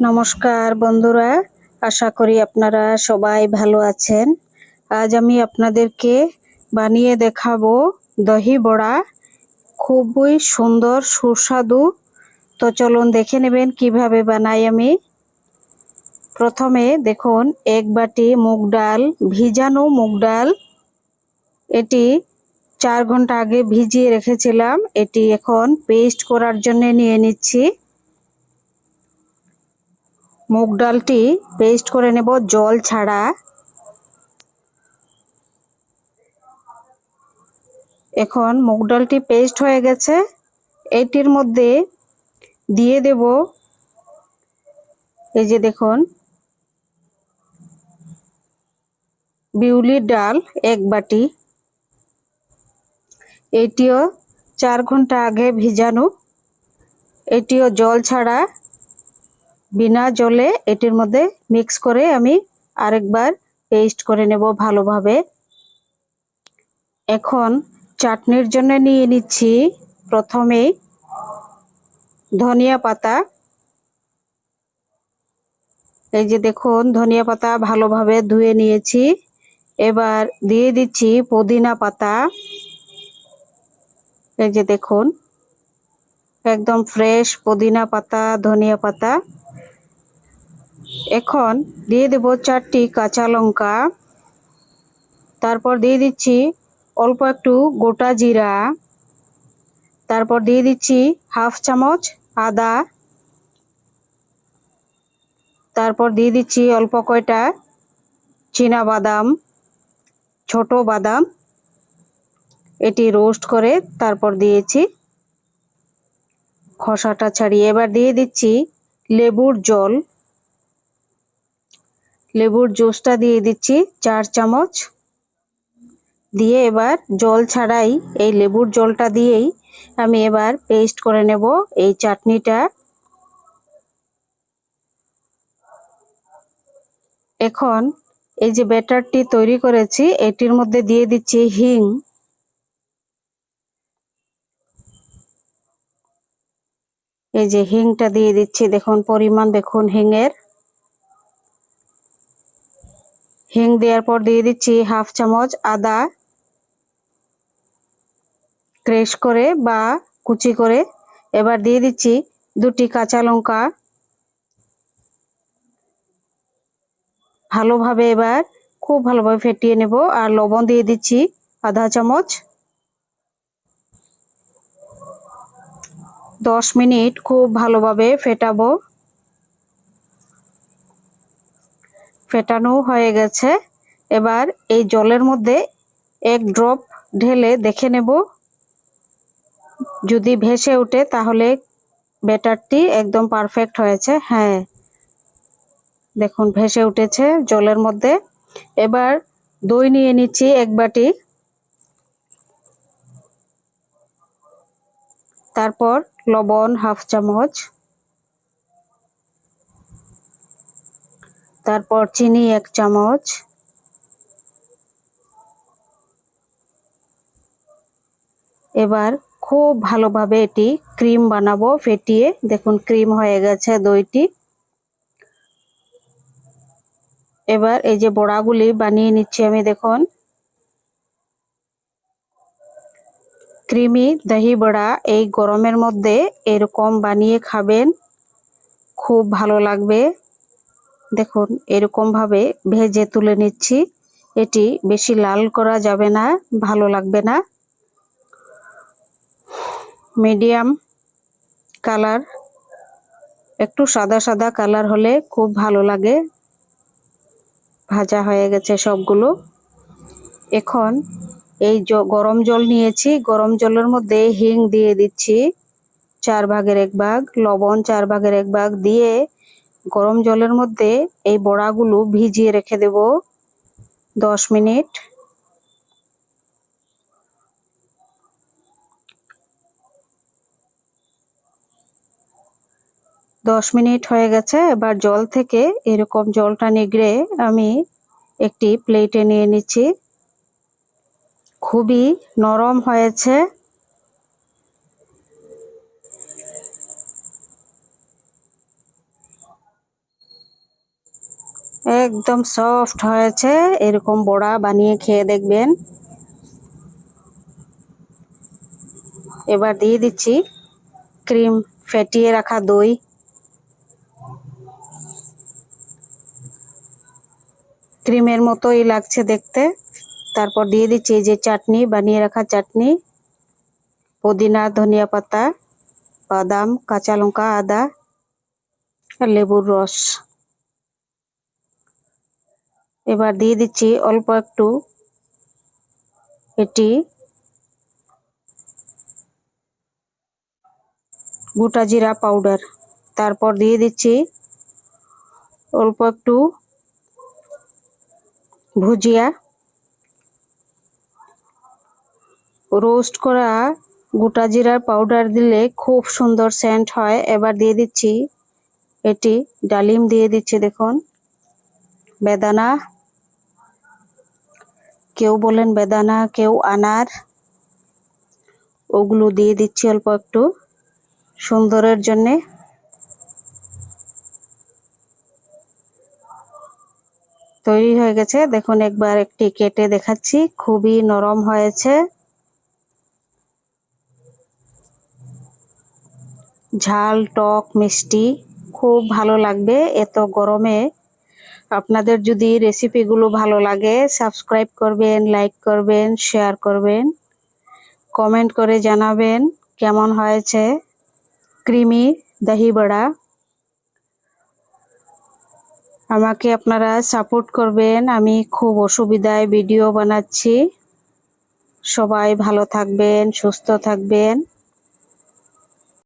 নমস্কার বন্ধুরা, আশা করি আপনারা সবাই ভালো আছেন। আজ আমি আপনাদেরকে বানিয়ে দেখাবো দহি বড়া। খুবই সুন্দর, সুস্বাদু। তো চলুন দেখে নেবেন কীভাবে বানাই আমি। প্রথমে দেখুন, এক বাটি মুগ ডাল, ভিজানো মুগ ডাল। এটি চার ঘণ্টা আগে ভিজিয়ে রেখেছিলাম। এটি এখন পেস্ট করার জন্য নিয়ে নিচ্ছি। মুগ ডালটি পেস্ট করে নেব, জল ছাড়া। এখন মুগ ডালটি পেস্ট হয়ে গেছে। এটির মধ্যে দিয়ে দেব, এই যে দেখুন, বিউলির ডাল এক বাটি। এটিও চার ঘণ্টা আগে ভিজানো। এটিও জল ছাড়া বিনা জলে এটির মধ্যে মিক্স করে আমি আরেকবার পেস্ট করে নেব ভালোভাবে। এখন চাটনির জন্য নিয়ে নিচ্ছি প্রথমে ধনিয়া পাতা। এই যে দেখুন, ধনিয়া পাতা ভালোভাবে ধুয়ে নিয়েছি। এবার দিয়ে দিচ্ছি পুদিনা পাতা। এই যে দেখুন একদম ফ্রেশ পুদিনা পাতা, ধনিয়া পাতা। এখন দিয়ে দেব চারটি কাঁচা লঙ্কা। তারপর দিয়ে দিচ্ছি অল্প একটু গোটা জিরা। তারপর দিয়ে দিচ্ছি হাফ চামচ আদা। তারপর দিয়ে দিচ্ছি অল্প কয়টা চীনা বাদাম, ছোট বাদাম। এটি রোস্ট করে তারপর দিয়েছি। খসাটা ছাড়িয়ে এবার দিয়ে দিচ্ছি লেবুর জল। লেবুর জুসটা দিয়ে দিচ্ছি চার চামচ। দিয়ে এবার জল ছাড়াই এই লেবুর জলটা দিয়েই আমি এবার পেস্ট করে নেব এই চাটনিটা। এখন এই যে ব্যাটারটি তৈরি করেছি, এটির মধ্যে দিয়ে দিচ্ছি হিং। এই যে হিংটা দিয়ে দিচ্ছি, দেখুন পরিমাণ, দেখুন হিংয়ের হিং দেওয়ার পর দিয়ে দিচ্ছি হাফ চামচ আদা ক্রেশ করে বা কুচি করে। এবার দিয়ে দিচ্ছি দুটি কাঁচা লঙ্কা। ভালোভাবে এবার খুব ভালোভাবে ফেটিয়ে নেব। আর লবণ দিয়ে দিচ্ছি আধা চামচ। দশ মিনিট খুব ভালোভাবে ফেটাবো। ফেটানো হয়ে গেছে। এবার এই জলের মধ্যে এক ড্রপ ঢেলে দেখে নেব। যদি ভেসে ওঠে তাহলে ব্যাটারটি একদম পারফেক্ট হয়েছে। হ্যাঁ দেখুন ভেসে উঠেছে জলের মধ্যে। এবার দই নিয়ে নিচ্ছি এক বাটি। তারপর লবণ, হাফ চামচ। তারপর চিনি, এক চামচ। এবার খুব ভালোভাবে এটি ক্রিম বানাবো, ফেটিয়ে। দেখুন, ক্রিম হয়ে গেছে দইটি। এবার এই যে বড়াগুলি বানিয়ে নিচ্ছি আমি, দেখুন। ক্রিমি দহি বড়া এই গরমের মধ্যে এরকম বানিয়ে খাবেন। খুব ভালো লাগবে। দেখুন, এরকমভাবে ভেজে তুলে নিচ্ছি। এটি বেশি লাল করা যাবে না, ভালো লাগবে না। মিডিয়াম কালার, একটু সাদা সাদা কালার হলে খুব ভালো লাগে। ভাজা হয়ে গেছে সবগুলো। এখন এই গরম জল নিয়েছি। গরম জলের মধ্যে হিং দিয়ে দিচ্ছি। চার ভাগের এক ভাগ, লবণ চার ভাগের এক ভাগ দিয়ে গরম জলের মধ্যে এই বড়াগুলো ভিজিয়ে রেখে দেব দশ মিনিট। দশ মিনিট হয়ে গেছে, এবার জল থেকে এরকম জলটা নিগড়ে আমি একটি প্লেটে নিয়ে নিচ্ছি। খুবই নরম হয়েছে। একদম সফট হয়েছে। এরকম বড়া বানিয়ে খেয়ে দেখবেন। এবার দিয়ে দিচ্ছি ক্রিম ফেটিয়ে রাখা দই। ক্রিমের মতোই লাগছে দেখতে। তারপর দিয়ে দিচ্ছি এই যে চাটনি, বানিয়ে রাখা চাটনি, পুদিনা, ধনিয়া পাতা, বাদাম, কাঁচা লঙ্কা, আদা আর লেবুর রস। এবার দিয়ে দিচ্ছি অল্প একটু এটি গোটা জিরা পাউডার। তারপর দিয়ে দিচ্ছি অল্প একটু ভুজিয়া। রোস্ট করা গোটা জিরার পাউডার দিলে খুব সুন্দর সেন্ট হয়। এবার দিয়ে দিচ্ছি এটি ডালিম দিয়ে দিচ্ছি, দেখুন। বেদানা, কেউ বলেন বেদানা, কেউ আনার। ওগুলো দিয়ে দিচ্ছি অল্প একটু সুন্দরের জন্যে। তৈরি হয়ে গেছে। দেখুন, একবার একটি কেটে দেখাচ্ছি। খুবই নরম হয়েছে। ঝাল, টক, মিষ্টি খুব ভালো লাগবে। এত গরমে আপনাদের যদি রেসিপিগুলো ভালো লাগে, সাবস্ক্রাইব করবেন, লাইক করবেন, শেয়ার করবেন, কমেন্ট করে জানাবেন কেমন হয়েছে ক্রিমি দহি বড়া। আমাকে আপনারা সাপোর্ট করবেন, আমি খুব অসুবিধায় ভিডিও বানাচ্ছি। সবাই ভালো থাকবেন, সুস্থ থাকবেন।